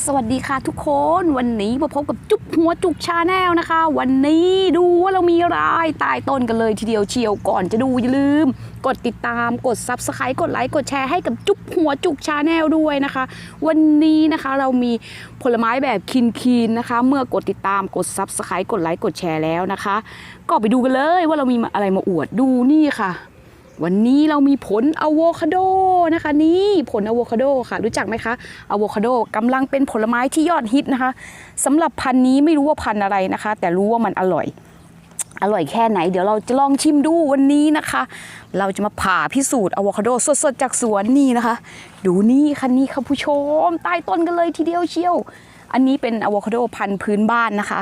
สวัสดีค่ะทุกคนวันนี้มาพบกับจุ๊บหัวจุกชาแนลนะคะ วันนี้ดูว่าเรามีอะไรตายต้นกันเลยทีเดียวเชียวก่อนจะดูอย่าลืม กดติดตามกด Subscribe กดไลค์กดแชร์ให้กับจุ๊บหัวจุกชาแนลด้วยนะคะ วันนี้นะคะเรามีผลไม้แบบคินคีนนะคะ เมื่อกดติดตามกด Subscribe กดไลค์กดแชร์แล้วนะคะ ก็ไปดูกันเลยว่าเรามีอะไรมาอวดดูนี่ค่ะ วันนี้เรามีผลอะโวคาโดนะคะ นี่ผลอะโวคาโดค่ะ รู้จักไหมคะอะโวคาโดกำลังเป็นผลไม้ที่ยอดฮิตนะคะสำหรับพันธุ์นี้ไม่รู้ว่าพันธุ์อะไรนะคะ แต่รู้ว่ามันอร่อย อร่อยแค่ไหน เดี๋ยวเราจะลองชิมดูวันนี้นะคะ เราจะมาผ่าพิสูจน์อะโวคาโดสดๆจากสวนนี่นะคะ ดูนี่ค่ะนี่ค่ะผู้ชม ใต้ต้นกันเลยทีเดียวเชียว อันนี้เป็นอะโวคาโดพันธุ์พื้นบ้านนะคะ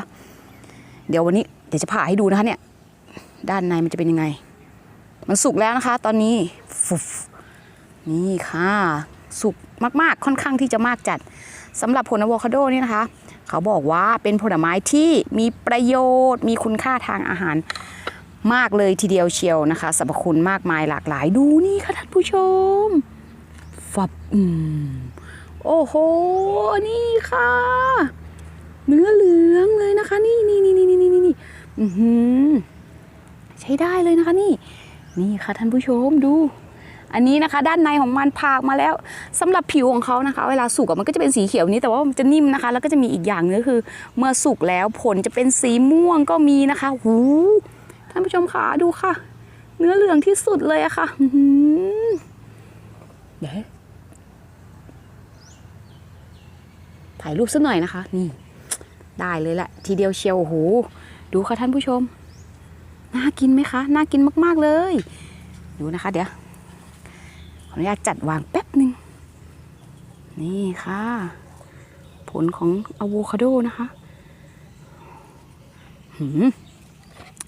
เดี๋ยววันนี้เดี๋ยวจะผ่าให้ดูนะคะเนี่ยด้านในมันจะเป็นยังไง มันสุกแล้วนะคะ ตอนนี้ฟุนี่ค่ะ สุกมากๆ ค่อนข้างที่จะมากจัดสำหรับผลอะโวคาโดนี่นะคะ เขาบอกว่าเป็นผลไม้ที่มีประโยชน์ มีคุณค่าทางอาหารมากเลยทีเดียวเชียวนะคะสรรพคุณมากมายหลากหลายดูนี่ค่ะท่านผู้ชมฟับอืมโอ้โห นี่ค่ะ เนื้อเหลืองเลยนะคะ นี่นี่นี่นี่นี่นี่นี่ใช้ได้เลยนะคะนี่ นี่ค่ะท่านผู้ชมดู อันนี้นะคะ ด้านในของมันผากมาแล้วสำหรับผิวของเขานะคะ เวลาสุกมันก็จะเป็นสีเขียวนี้แต่ว่ามันจะนิ่มนะคะ แล้วก็จะมีอีกอย่างนึงคือ เมื่อสุกแล้วผลจะเป็นสีม่วงก็มีนะคะหูท่านผู้ชมขาดูค่ะ เนื้อเหลืองที่สุดเลยอะค่ะอืเดี๋ยวถ่ายรูปสักหน่อยนะคะ นี่ ได้เลยแหละ ทีเดียวเชียวโอ้โหดูค่ะท่านผู้ชม น่ากินไหมคะ น่ากินมาก ๆ เลย ดูนะคะ เดี๋ยว ขออนุญาตจัดวางแป๊บหนึ่ง นี่ค่ะ ผลของอะโวคาโดนะคะหืม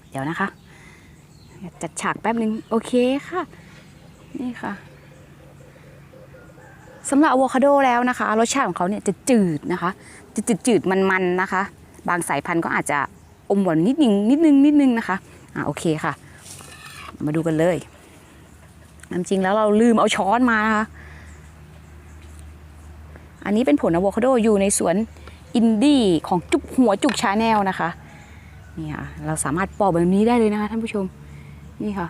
เดี๋ยวนะคะ จัดฉากแป๊บหนึ่งโอเคค่ะ นี่ค่ะสำหรับอะโวคาโดแล้วนะคะ รสชาติของเขาเนี่ยจะจืดนะคะ จะจืดจืดมันๆนะคะ บางสายพันธุ์ก็อาจจะอมหวานนิดนึงนิดนึงนิดนึงนะคะ อ่าโอเคค่ะ มาดูกันเลยจริงๆแล้วเราลืมเอาช้อนมานะคะอันนี้เป็นผลอะโวคาโดอยู่ในสวนอินดี้ของจุกหัวจุกชาแนลนะคะนี่ค่ะเราสามารถปอกแบบนี้ได้เลยนะคะท่านผู้ชมนี่ค่ะ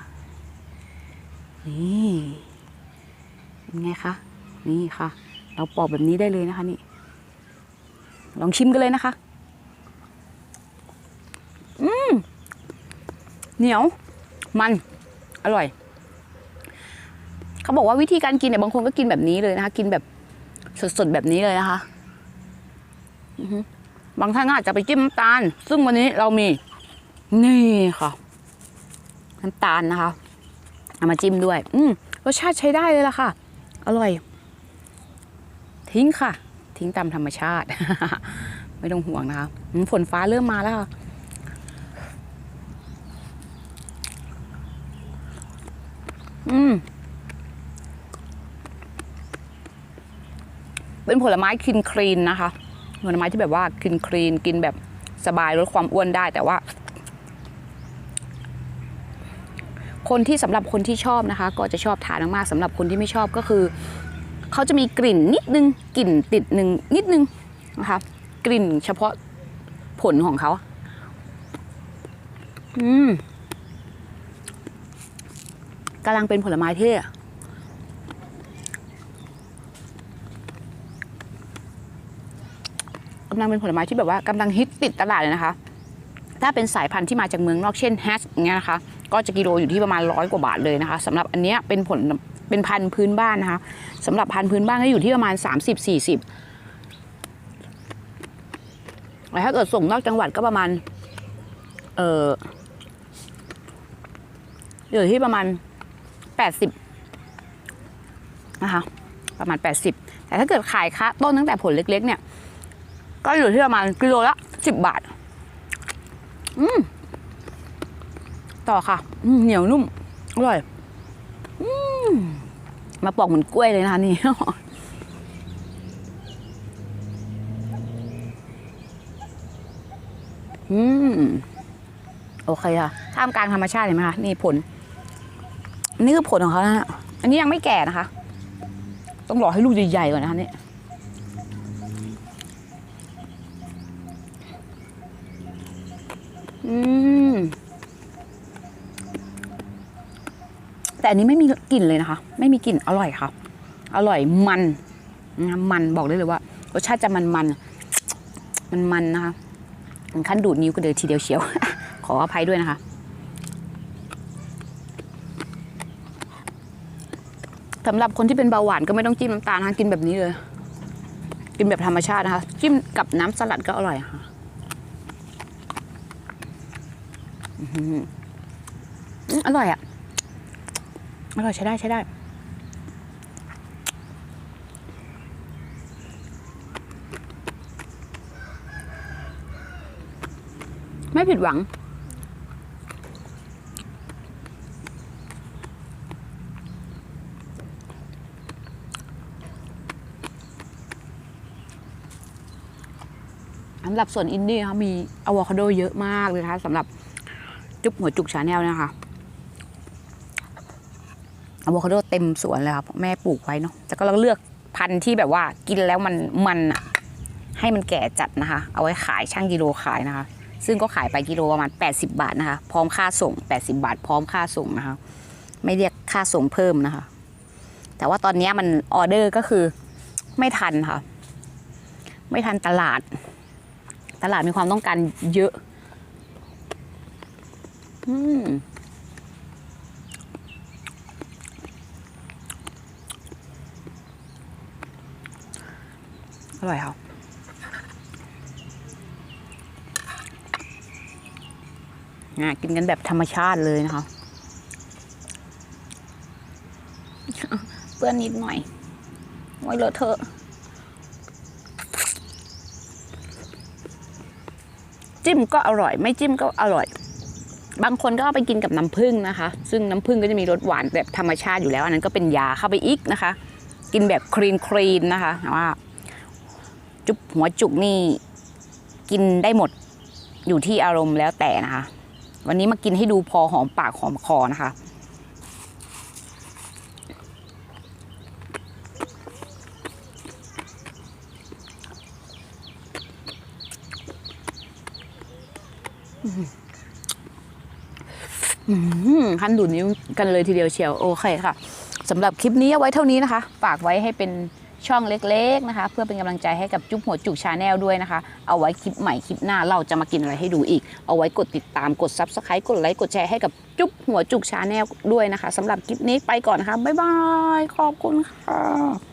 นี่เป็นไงคะนี่ค่ะ เราปอกแบบนี้ได้เลยนะคะนี่ ลองชิมกันเลยนะคะ เหนียว มัน อร่อย เขาบอกว่าวิธีการกินเนี่ยบางคนก็กินแบบนี้เลยนะคะ กินแบบสดๆแบบนี้เลยนะคะบางท่านอาจจะไปจิ้มน้ำตาล ซึ่งวันนี้เรามี นี่ค่ะ น้ำตาลนะคะ เอามาจิ้มด้วย อืมรสชาติใช้ได้เลยล่ะค่ะ อร่อย ทิ้งค่ะ ทิ้งตามธรรมชาติ ไม่ต้องห่วงนะคะฝนฟ้าเริ่มมาแล้วค่ะ อืม เป็นผลไม้คลีนคลีนนะคะ ผลไม้ที่แบบว่าคลีนคลีนกินแบบสบายลดความอ้วนได้แต่ว่า คนที่สำหรับคนที่ชอบนะคะ ก็จะชอบทานมากๆสำหรับคนที่ไม่ชอบก็คือเขาจะมีกลิ่นนิดนึงกลิ่นติดหนึ่งนิดนึงนะคะ กลิ่นเฉพาะผลของเขาอืม กำลังเป็นผลไม้ที่กำลังเป็นผลไม้ที่แบบว่ากำลังฮิตติดตลาดเลยนะคะ ถ้าเป็นสายพันธุ์ที่มาจากเมืองนอกเช่นแฮชอย่างเงี้ยนะคะ ก็จะกิโลอยู่ที่ประมาณร้อยกว่าบาทเลยนะคะสำหรับอันเนี้ยเป็นผลเป็นพันธุ์พื้นบ้านนะคะสำหรับพันธุ์พื้นบ้านก็อยู่ที่ประมาณ 30-40แต่ถ้าเกิดส่งนอกจังหวัดก็ประมาณ เอออยู่ที่ประมาณ 80นะคะประมาณ 80 แต่ถ้าเกิดขายคะต้นตั้งแต่ผลเล็ก ๆ เนี่ย ก็อยู่ที่ประมาณกิโลละ10 บาท อืมต่อค่ะอืมเหนียวนุ่ม อร่อยอืมมาปอกเหมือนกล้วยเลยนะคะนี่อืม โอเคค่ะท่ามกลางธรรมชาติเห็นไหมคะ นี่ผล นี่คือผลของเขานะฮะอันนี้ยังไม่แก่นะคะ ต้องรอให้ลูกใหญ่ๆก่อนนะคะนี่อืแต่อันนี้ไม่มีกลิ่นเลยนะคะ ไม่มีกลิ่นอร่อยค่ะ อร่อยมันนะมันบอกได้เลยว่ารสชาติจะมันมันมันมันนะคะขั้นดูดนิ้วก็เดินทีเดียวเชียว ขออภัยด้วยนะคะ สำหรับคนที่เป็นเบาหวานก็ไม่ต้องจิ้มน้ำตาลนะกินแบบนี้เลย กินแบบธรรมชาตินะคะ จิ้มกับน้ำสลัดก็อร่อยค่ะอร่อยอะ อร่อยใช้ได้ใช้ได้ไม่ผิดหวัง สำหรับส่วนอินดี้นะคะมีอะโวคาโดเยอะมากเลยนะคะสำหรับจุบหัวจุกชาแนลนะคะอะโวคาโดเต็มสวนเลยครับแม่ปลูกไว้เนาะแต่ก็เราเลือกพันธุ์ที่แบบว่ากินแล้วมันมันอะให้มันแก่จัดนะคะ เอาไว้ขายช่างกิโลขายนะคะ ซึ่งก็ขายไปกิโลประมาณ 80 บาทนะคะ พร้อมค่าส่ง 80 บาท พร้อมค่าส่งนะคะ ไม่เรียกค่าส่งเพิ่มนะคะ แต่ว่าตอนนี้มันออเดอร์ก็คือไม่ทันค่ะ ไม่ทันตลาด ตลาดมีความต้องการเยอะ อืมอร่อยค่ะอะกินกันแบบธรรมชาติเลยนะคะเปื้อนนิดหน่อยไว้เลอะเทอะ จิ้มก็อร่อย ไม่จิ้มก็อร่อย บางคนก็เอาไปกินกับน้ำผึ้งนะคะ ซึ่งน้ำผึ้งก็จะมีรสหวานแบบธรรมชาติอยู่แล้ว อันนั้นก็เป็นยาเข้าไปอีกนะคะ กินแบบครีนครีนนะคะว่า จุบหัวจุกนี่กินได้หมดอยู่ที่อารมณ์แล้วแต่นะคะ วันนี้มากินให้ดูพอหอมปากหอมคอนะคะ ขั้นดูดนิ้วกันเลยทีเดียวเชียวโอเคค่ะสำหรับคลิปนี้เอาไว้เท่านี้นะคะ ฝากไว้ให้เป็นช่องเล็กๆนะคะ เพื่อเป็นกำลังใจให้กับจุ๊บหัวจุกชาแนลด้วยนะคะ เอาไว้คลิปใหม่คลิปหน้าเราจะมากินอะไรให้ดูอีก เอาไว้กดติดตามกด subscribe กดไลค์กดแชร์ให้กับจุ๊บหัวจุกชาแนลด้วยนะคะสำหรับคลิปนี้ไปก่อนนะคะบ๊ายบายขอบคุณค่ะ